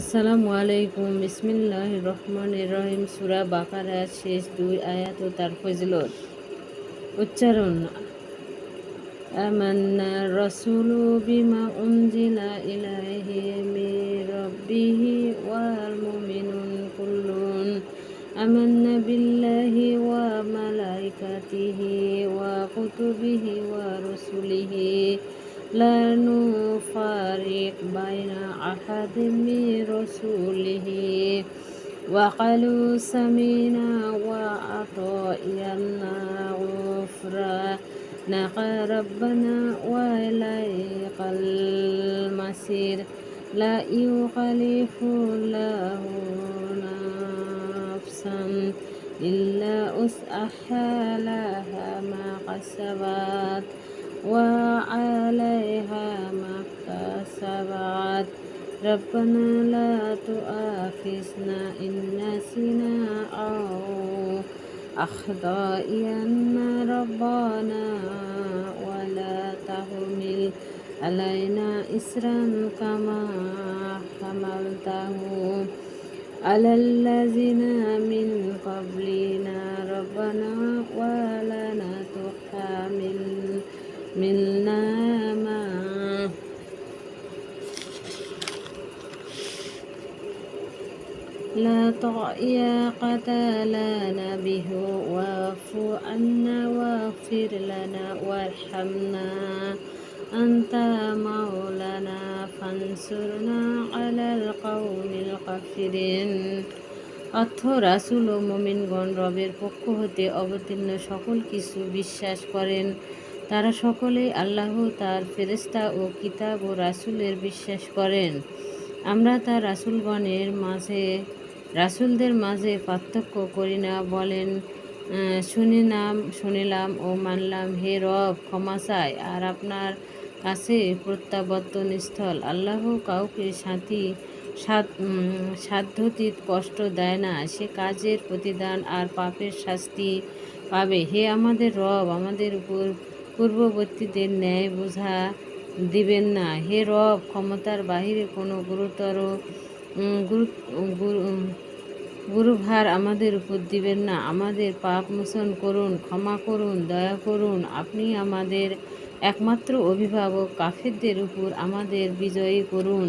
আসসালামু আলাইকুম। বিসমিল্লাহ রহমান রহিম। সুরা বাকারা, শেষ দুই আয়াত ও তার ফজলত। উচ্চারণ, আমান্না রসুলু বিমা উনজিলা ইলাইহি মির রাব্বিহি ওয়াল মুমিনুন কুল্লুন। আমান্না বিল্লাহি ওয়া মালাইকাতিহি ওয়া কুতুবিহি ওয়া রুসুলিহি। لا نفارق بين أحد من رسوله وقالوا سمينا وأطينا غفرانك ربنا وإليك المصير لا يخلف الله نفسا إلا وسعها لها ما كسبت وعليها ما اكتسبت ربنا لا تؤاخذنا إن نسينا أو أخطأنا ربنا ولا تحمل علينا إسرا كما حملته على الذين من قبلنا. ربنا ولا تحمل لا طاقة لنا به واعف عنا واغفر لنا وارحمنا أنت مولانا فانصرنا على القوم الكافرين অর্থ রাসুল ও মোমিনগণ রবের পক্ষ হতে অবতীর্ণ সকল কিছু বিশ্বাস করেন তারা সকলেই আল্লাহ তার ফেরেস্তা ও কিতাব ও রাসুলের বিশ্বাস করেন আমরা তার রাসুলগণের মাঝে রাসুলদের মাঝে পার্থক্য করি না, বলেন শুনিলাম শুনিলাম ও মানলাম, হে রব, ক্ষমা চাই। আর আপনার কাছে প্রত্যাবর্তন স্থল আল্লাহ কাউকে সাথী সাধ্যতীত কষ্ট দেয় না। সে কাজের প্রতিদান আর পাপের শাস্তি পাবে। হে আমাদের রব, আমাদের উপর পূর্ববর্তীদের ন্যায় বোঝা দিবেন না। হে রব, ক্ষমতার বাহিরে কোনো গুরুতর গুরুভার আমাদের উপর দিবেন না। আমাদের পাপ মোচন করুন, ক্ষমা করুন, দয়া করুন। আপনি আমাদের একমাত্র অভিভাবক, কাফেরদের উপর আমাদের বিজয়ী করুন।